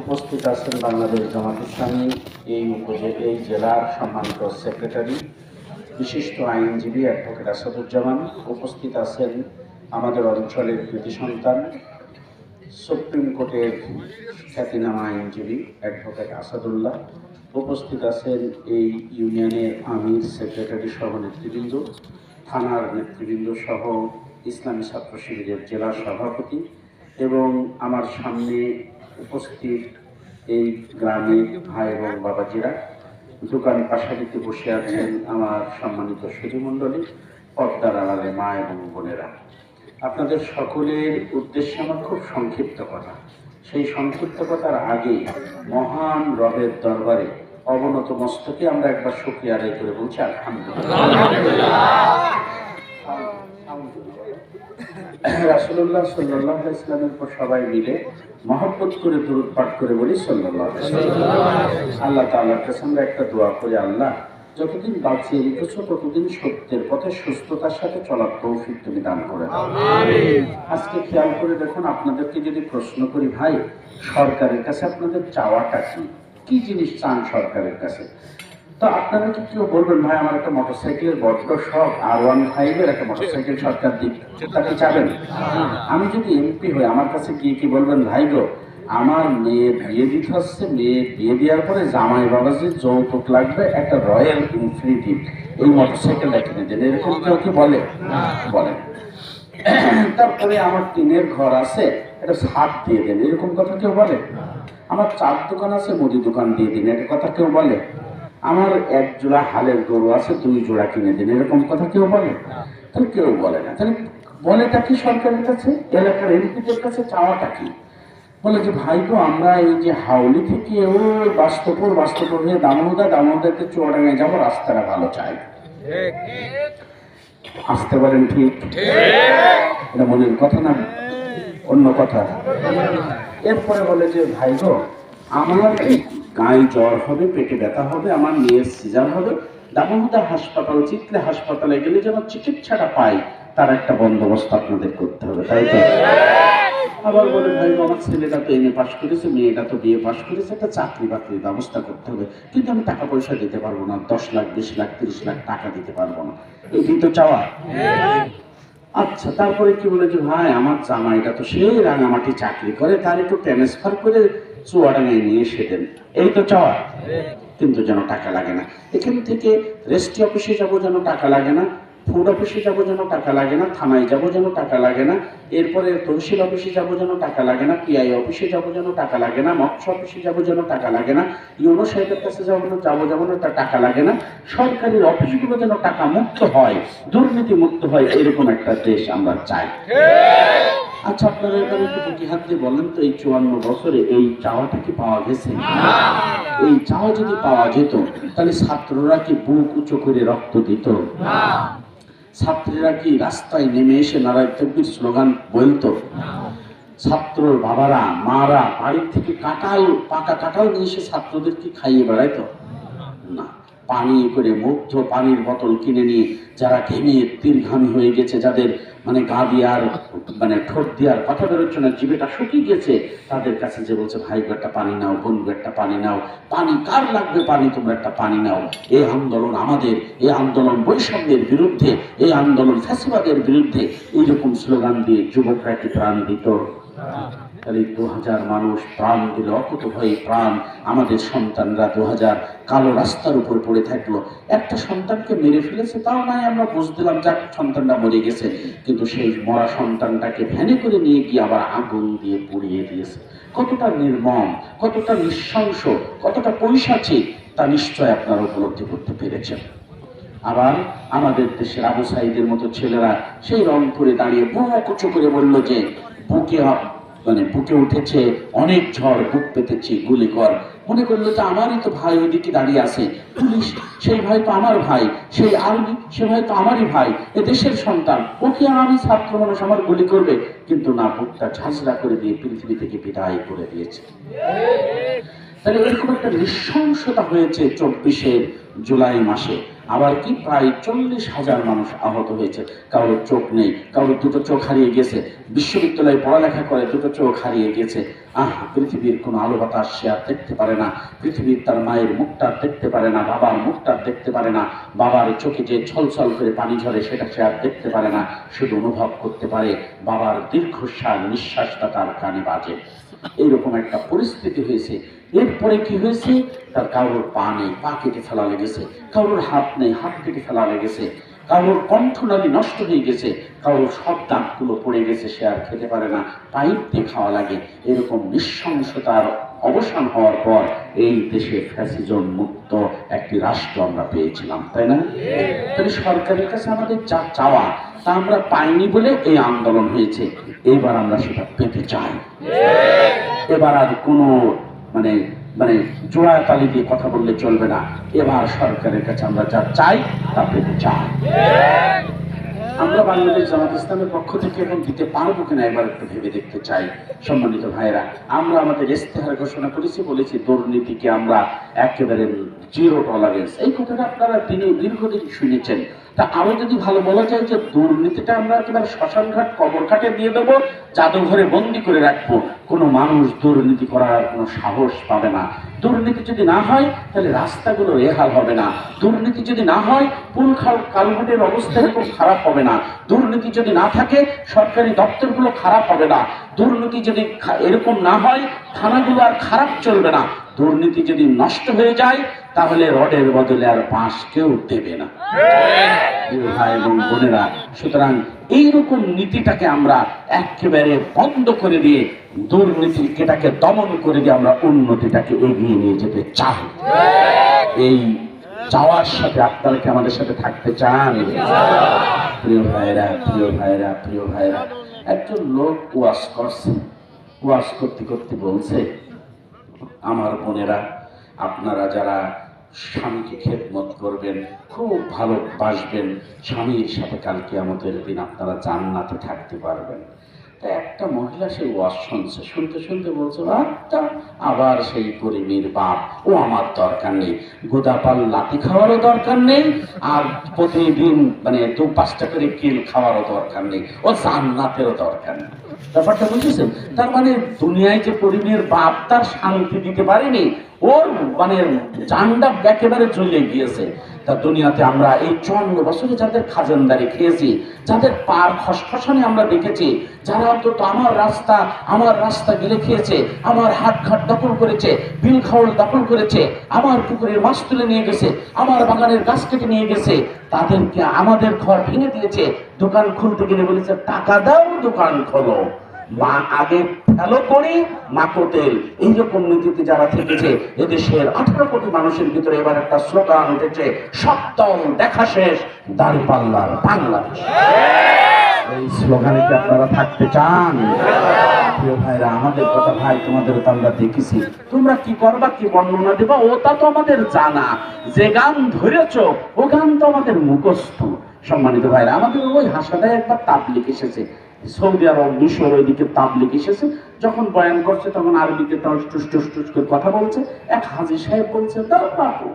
উপস্থিত আছেন বাংলাদেশ জামাত ইসলামী, এই উপজে এই জেলার সম্মানিত সেক্রেটারি, বিশিষ্ট আইনজীবী অ্যাডভোকেট আসাদুজ্জামান, উপস্থিত আছেন আমাদের অঞ্চলের কৃতি সন্তান, সুপ্রিম কোর্টের খ্যাতিনামা আইনজীবী অ্যাডভোকেট আসাদুল্লাহ, উপস্থিত আছেন এই ইউনিয়নের আমির সেক্রেটারি সহ নেতৃবৃন্দ, থানার নেতৃবৃন্দ সহ ইসলামী ছাত্র শিবিরের জেলা সভাপতি এবং আমার সামনে উপস্থিত এই গ্রামে ভাই এবং বাবাজিরা। দোকান পাশাপাশি বসে আছেন আমার সম্মানিত সুধীমণ্ডলী পর্দার আড়ালে মা এবং বোনেরা। আপনাদের সকলের উদ্দেশ্যে আমার খুব সংক্ষিপ্ত কথা। সেই সংক্ষিপ্ত কথার আগে মহান রবের দরবারে অবনত মস্তকে আমরা একবার শুক্রিয়া আদায় করে বলছি আলহামদুলিল্লাহ। রাসুল্লাহ সাল্লাহ ইসলামের উপর সবাই মিলে মহব্বত করে দূরত পাঠ করে বলি সাল্লাহ আল্লাহ তাআলার কাছে আমরা একটা দোয়া করি আল্লাহ যতদিন বাঁচিয়ে রেখেছো ততদিন সত্যের পথে সুস্থতার সাথে চলার তৌফিক তুমি দান করে আজকে খেয়াল করে দেখুন আপনাদেরকে যদি প্রশ্ন করি ভাই সরকারের কাছে আপনাদের চাওয়াটা কি? কি জিনিস চান সরকারের কাছে? তো আপনারা কি কেউ বলবেন, ভাই, আমার একটা মোটরসাইকেলের বড্ড শখ আর ওয়ান ফাইভের একটা মোটরসাইকেল সরকার দিক তাকে চাবেন? আমি যদি এমপি হই, আমার কাছে গিয়ে কি বলবেন, ভাই গো, আমার মেয়ে বিয়ে দিতে হচ্ছে, মেয়ে বিয়ে দেওয়ার পরে জামাই বাবাজির যৌতুক লাগবে, একটা রয়্যাল ইনফিনিটি এই মোটরসাইকেলটা কিনে দেন। এরকম কেউ কি বলে? বলে তারপরে আমার টিনের ঘর আছে একটা ছাদ দিয়ে দেন, এরকম কথা কেউ বলে? আমার চার দোকান আছে, মুদি দোকান দিয়ে দিন এটা কথা কেউ বলে? আমার এক জোড়া হালের গরু আছে, দুই জোড়া কিনে দিন, এরকম কথা কেউ বলে? তাহলে কেউ বলে না। তাহলে বলেটা কি সরকারের কাছে? এলাকার এমপিদের কাছে চাওয়াটা কি? বলে যে, ভাই গো, আমরা এই যে হাওলি থেকে ওই বাস্তবপুর বাস্তবপুর হয়ে দামোদা দামোদাতে চুয়াডাঙ্গায় যাব, রাস্তাটা ভালো চাই। আসতে পারেন ঠিক? এটা মনের কথা না? অন্য কথা। এরপরে বলে যে, ভাই গো, আমার গায়ে জ্বর হবে, পেটে ব্যথা হবে, আমার মেয়ের সিজার হবে দামোদা হাসপাতাল চিত্রে হাসপাতালে গেলে যেন চিকিৎসাটা পাই, তার একটা বন্দোবস্ত আপনাদের করতে হবে, তাই তো? আবার বলে, ভাই, আমার ছেলেটা তো এমএ পাশ করেছে, মেয়েটা তো বিয়ে পাশ করেছে, একটা চাকরি বাকরির ব্যবস্থা করতে হবে, কিন্তু আমি টাকা পয়সা দিতে পারব না, দশ লাখ, বিশ লাখ, তিরিশ লাখ টাকা দিতে পারব না। এটি তো চাওয়া। আচ্ছা তারপরে কি বলে যে ভাই, আমার জামাইটা তো সেই রাঙামাটি চাকরি করে, তার একটু ট্রান্সফার করে চুয়াডাঙ্গায় নিয়ে এসে দেন। এই তো চাওয়া। কিন্তু যেন টাকা লাগে না। এখান থেকে রেস্টি অফিসে যাব যেন টাকা লাগে না। ফুড অফিসে যাব যেন টাকা লাগে না, থানায় যাব যেন টাকা লাগে না, এরপরে তহসিল অফিসে যাব যেন টাকা লাগে না পিআই অফিসে যাব যেন টাকা লাগে না, মৎস্য অফিসে যাব যেন টাকা লাগে না, ইউনো সাহেবের কাছে যাব না যাব যাব না তার টাকা লাগে না, সরকারি অফিসগুলো যেন টাকা মুক্ত হয়, দুর্নীতি মুক্ত হয়, এরকম একটা দেশ আমরা চাই। আচ্ছা আপনারা এবার একটু বুকি হাত দিয়ে বলেন তো, এই চুয়ান্ন বছরে এই চাওয়াটা কি পাওয়া গেছে? এই চাওয়া যদি পাওয়া যেত, তাহলে ছাত্ররা কি বুক উঁচু করে রক্ত দিত? ছাত্রীরা কি রাস্তায় নেমে এসে নারায় তব্বির স্লোগান বলতো? ছাত্র বাবারা, মারা, বাড়ির থেকে কাঁঠাল, পাকা কাঁঠাল নিয়ে এসে ছাত্রদের কি খাইয়ে বেড়াইতো? না, পানি করে মুগ্ধ পানির বোতল কিনে নিয়ে যারা ঘেমিয়ে তীর ঘামি হয়ে গেছে, যাদের মানে গা দিয়ার মানে ঠোঁট দিয়ার কথা বেরোচ্ছে না জিভেটা শুকিয়ে গেছে তাদের কাছে যে বলছে, ভাই একটা পানি নাও বন্ধু একটা পানি নাও। পানি কার লাগবে? পানি, তোমরা একটা পানি নাও। এই আন্দোলন আমাদের, এই আন্দোলন বৈষম্যের বিরুদ্ধে, এই আন্দোলন ফ্যাসিবাদের বিরুদ্ধে। এইরকম স্লোগান দিয়ে যুবকরা কি প্রাণ দিত তাহলে দু হাজার মানুষ প্রাণ দিল অকুত ভয়ে প্রাণ। আমাদের সন্তানরা দু হাজার কালো রাস্তার উপর পড়ে থাকল। একটা সন্তানকে মেরে ফেলেছে, তাও নয় আমরা বুঝ দিলাম, যাক, সন্তানটা মরে গেছে। কিন্তু সেই মরা সন্তানটাকে ভ্যানে করে নিয়ে গিয়ে আবার আগুন দিয়ে পুড়িয়ে দিয়েছে। কতটা নির্মম, কতটা নৃশংস, কতটা পৈশাচিক, তা নিশ্চয় আপনারা উপলব্ধি করতে পেরেছেন। আবার আমাদের দেশের আবু সাইদের মতো ছেলেরা সেই রংপুরে দাঁড়িয়ে বুক উঁচু করে বলল যে, বুকে মানে বুকে উঠেছে, অনেক ঝড়, বুক পেতেছি, গুলি কর। মনে করল যে আমারই তো ভাই ওইদিকে দাঁড়িয়ে আছে। পুলিশ, সেই ভাই তো আমার ভাই, সেই আর্মি, সে ভাই তো আমারই ভাই, এ দেশের সন্তান। ওকে আর আমি ছাত্র মানুষ আমার গুলি করবে? কিন্তু না, বুকটা ঝাঁঝরা করে দিয়ে পৃথিবী থেকে বিদায় করে দিয়েছে। তাহলে এরকম একটা নৃশংসতা হয়েছে চব্বিশে জুলাই মাসে। আবার কি? প্রায় চল্লিশ হাজার মানুষ আহত হয়েছে। কারোর চোখ নেই, কারোর দুটো চোখ হারিয়ে গেছে। বিশ্ববিদ্যালয়ে পড়ালেখা করে, দুটো চোখ হারিয়ে গেছে। আহ, পৃথিবীর কোনো আলো বাতাস সে আর দেখতে পারে না। পৃথিবীর তার মায়ের মুখটা দেখতে পারে না, বাবার মুখটা দেখতে পারে না। বাবার চোখে যে ছলছল করে পানি ঝরে, সেটা সে আর দেখতে পারে না। শুধু অনুভব করতে পারে, বাবার দীর্ঘশ্বাস নিঃশ্বাসটা তার কানে বাজে। এইরকম একটা পরিস্থিতি হয়েছে। এরপরে কি হয়েছে? তার কারোর পা নেই, পা কেটে ফেলা লেগেছে, কারোর হাত নেই, হাত কেটে ফেলা লেগেছে, কারোর কণ্ঠনালী নষ্ট হয়ে গেছে, কারোর সব দাঁতগুলো পড়ে গেছে, সে আর খেতে পারে না। পাইপ দিয়ে খাওয়া লাগে। এরকম নৃশংসতার অবসান হওয়ার পর এই দেশে ফ্যাসিজন মুক্ত একটি রাষ্ট্র আমরা পেয়েছিলাম, তাই না? তাহলে সরকারের কাছে আমাদের যা চাওয়া, তা আমরা পাইনি বলে এই আন্দোলন হয়েছে। এবার আমরা সেটা পেতে চাই। এবার আর কোনো মানে মানে জোড়া তালি দিয়ে কথা বললে চলবে না। এবার সরকারের কাছে আমরা যা চাই, তা পেতে চাই। আমরা বাংলাদেশ জামাত ইসলামের পক্ষ থেকে এখন দিতে পারব কিনা এবার একটু ভেবে দেখতে চাই, সম্মানিত ভাইরা আমরা আমাদের ইস্তেহার ঘোষণা করেছি, বলেছি দুর্নীতিকে আমরা একেবারে জিরো টলারেন্স এই কথাটা আপনারা তিনি দীর্ঘদিন শুনেছেন। তা আরও যদি ভালো বলা যায় যে দুর্নীতিটা আমরা একেবারে শ্মশান ঘাট কবর ঘাটে দিয়ে দেবো, জাদুঘরে বন্দি করে রাখব, কোনো মানুষ দুর্নীতি করার কোনো সাহস পাবে না। দুর্নীতি যদি না হয়, তাহলে রাস্তাগুলো রেহাল হবে না। দুর্নীতি যদি না হয়, পুল খাল কালভাটের অবস্থা এরকম খারাপ হবে না। দুর্নীতি যদি না থাকে, সরকারি দপ্তরগুলো খারাপ হবে না। দুর্নীতি যদি এরকম না হয়, থানাগুলো আর খারাপ চলবে না। দুর্নীতি যদি নষ্ট হয়ে যায়, তাহলে রডের বদলে আর বাঁশ কেউ দেবে না। ভাই এবং বোনেরা, সুতরাং এইরকম নীতিটাকে আমরা একেবারে বন্ধ করে দিয়ে দুর্নীতিটাকে দমন করে দিয়ে আমরা উন্নতিটাকে এগিয়ে নিয়ে যেতে চাই। এই চাওয়ার সাথে আপনারা কি আমাদের সাথে থাকতে চান? প্রিয় ভাইরা প্রিয় ভাইরা প্রিয় ভাইরা একজন লোক ওয়াশ করছে। ওয়াশ করতে করতে বলছে আমার বোনেরা, আপনারা যারা স্বামীকে খেদমত করবেন, খুব ভালোবাসবেন স্বামীর সাথে কালকে আমাদের দিন আপনারা জান্নাতে থাকতে পারবেন। তা একটা মহিলা সেই ওয়াজ শুনছে, শুনতে শুনতে বলছে আচ্ছা আবার সেই করিমের বাপ। ও আমার দরকার নেই। গোদাপাল লাতি খাওয়ারও দরকার নেই আর প্রতিদিন মানে দু পাঁচটা করে কিল খাওয়ারও দরকার নেই। ও জান্নাতেরও দরকার নেই। ব্যাপারটা বুঝেছেন? তার মানে দুনিয়ায় যে করিমের বাপ, তার শান্তি দিতে পারেনি, ওর মানে চান্ডা একেবারে চলে গিয়েছে। তা দুনিয়াতে আমরা এই চুয়ান্ন বছরে যাদের খাজানদারি খেয়েছি, যাদের পার খসখসানি আমরা দেখেছি, যারা অন্তত আমার রাস্তা আমার রাস্তা গেলে খেয়েছে, আমার হাট ঘাট দখল করেছে, বিল খাওয়াল দখল করেছে, আমার পুকুরের মাছ তুলে নিয়ে গেছে, আমার বাগানের গাছ কেটে নিয়ে গেছে, তাদেরকে আমাদের ঘর ভেঙে দিয়েছে, দোকান খুলতে গেলে বলেছে, টাকা দাও, দোকান খোলো। মা আগে ফেলো করি মাকো তেল। এইরকম নীতিতে যারা থেকেছে, এদেশের আঠারো কোটি মানুষের ভিতরে এবার একটা স্লোগান উঠেছে, সপ্তম দেখা শেষ দাঁড়িপাল্লার বাংলাদেশ। এই স্লোগানে কি আপনারা থাকতে চান? প্রিয় ভাইরা, আমাদের কথা ভাই, তোমাদের তো আমরা দেখেছি। তোমরা কি করবা, কি বর্ণনা দেবা, ওটা তো আমাদের জানা। যে গান ধরেছ, ও গান তো আমাদের মুখস্থ। সম্মানিত ভাইরা, আমাদের ওই হাসাদায় একবার তাবলিক এসেছে। সৌদি আরব মিশর ওইদিকে তাবলিক এসেছে, যখন বয়ান করছে তখন আরবিতে টস টুস টুস টুস করে কথা বলছে। এক হাজি সাহেব বলছে, দাও বাপু।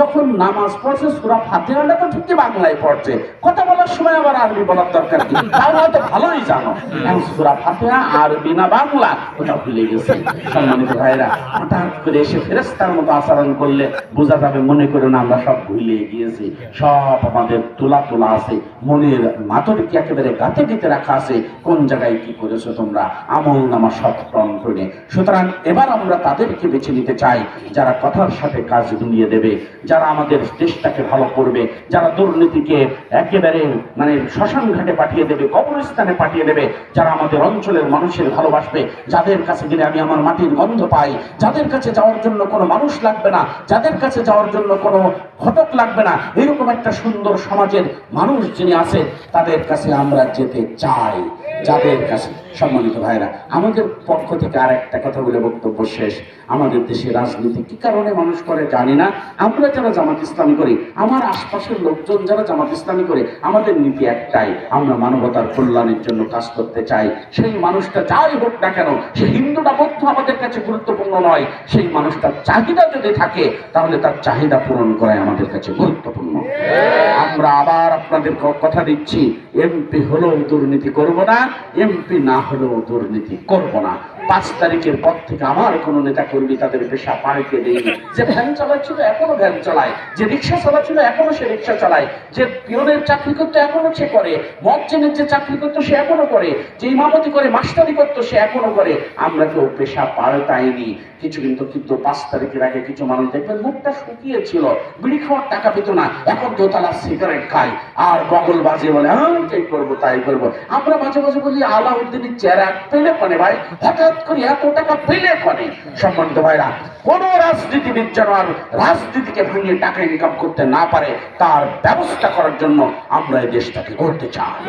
যখন নামাজ পড়ছে, সুরা ফাতিহাটা তো ঠিকই বাংলায় পড়ছে। কথা বলার সময় আবার আরবি বলার দরকার কি? তাহলে হয়তো ভালোই জানো। এখন সুরা ফাতিহা আরবি না বাংলা, ওটা ভুলে গেছে। সম্মানিত ভাইরা হঠাৎ করে এসে ফেরেস্তার মতো আচরণ করলে বোঝা যাবে মনে করে না আমরা সব ভুলে গিয়েছি। সব আমাদের তোলা তোলা আছে, মনের মাতর কি একেবারে গাতে গেতে রাখা আছে। কোন জায়গায় কি করেছ তোমরা? আমল নামা সব করে সুতরাং এবার আমরা তাদেরকে বেছে নিতে চাই, যারা কথার সাথে কাজ মিলিয়ে দেবে। যারা আমাদের দেশটাকে ভালো করবে, যারা দুর্নীতিকে একেবারে মানে শ্মশান ঘাটে পাঠিয়ে দেবে, কবরস্থানে পাঠিয়ে দেবে, যারা আমাদের অঞ্চলের মানুষের ভালোবাসবে, যাদের কাছে গেলে আমি আমার মাটির গন্ধ পাই, যাদের কাছে যাওয়ার জন্য কোনো মানুষ লাগবে না, যাদের কাছে যাওয়ার জন্য কোনো ঘটক লাগবে না, এরকম একটা সুন্দর সমাজের মানুষ যিনি আছে তাদের কাছে আমরা যেতে চাই। যাদের কাছে সম্মানিত ভাইরা, আমাদের পক্ষ থেকে আর একটা কথা বলে বক্তব্য শেষ। আমাদের দেশে রাজনীতি কি কারণে মানুষ করে জানি না। আমরা যারা জামাত ইসলামী করি, আমার আশপাশের লোকজন যারা জামাত ইসলামী করে, আমাদের নীতি একটাই, আমরা মানবতার কল্যাণের জন্য কাজ করতে চাই। সেই মানুষটা যাই হোক না কেন, সে হিন্দুটা মধ্য আমাদের কাছে গুরুত্বপূর্ণ নয়। সেই মানুষটার চাহিদা যদি থাকে, তাহলে তার চাহিদা পূরণ করাই আমাদের কাছে গুরুত্বপূর্ণ। আমরা আবার আপনাদের কথা দিচ্ছি, এমপি হলেও দুর্নীতি করব না, এমপি না হলেও দুর্নীতি করব না। পাঁচ তারিখের পর থেকে আমার কোনো নেতা কর্মী তাদের পেশা পাড়িতে দেয়নি। যে ভ্যান চালাচ্ছিল এখনও ভ্যান চালায়, যে রিক্সা চালাচ্ছিল এখনও সে রিক্সা চালায়, যে পিয়নের চাকরি করতো এখনও সে করে, মজ্জেনের যে চাকরি করতো সে এখনও করে, যে ইমামতি করে, মাস্টারি করতো সে এখনও করে। আমরা কেউ পেশা পাল্টাইনি। কিছু কিন্তু কিন্তু পাঁচ তারিখের আগে কিছু মানুষ দেখবেন, মুখটা শুকিয়েছিল। বিড়ি খাওয়ার টাকা পেত না। এখন দোতলা সিগারেট খায়। আর বগল বাজে বলে হ্যাঁ তাই করব তাই করব। আমরা মাঝে মাঝে বলি আলাউদ্দিনের চেহারা পেলে কনে ভাই। হঠাৎ করে এত টাকা পেলে কনে সম্মানিত ভাইরা, কোন রাজনীতিবিদ যেন আর রাজনীতিকে ভেঙে টাকা ইনকাম করতে না পারে, তার ব্যবস্থা করার জন্য আমরা এই দেশটাকে করতে চাই।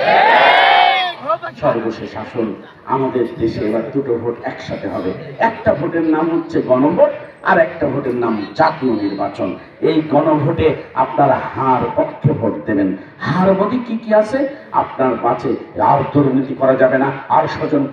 সর্বশেষ আসুন, আমাদের দেশে এবার দুটো ভোট একসাথে হবে। একটা ভোটের নাম হচ্ছে গণভোট আর একটা ভোটের নাম জাতীয় নির্বাচন। এই গণভোটে আপনার হার পক্ষে ভোট দেবেন। হার মধ্যে কি কি আছে? আপনার বাঁচে আর দুর্নীতি করা যাবে না। আর স্বজন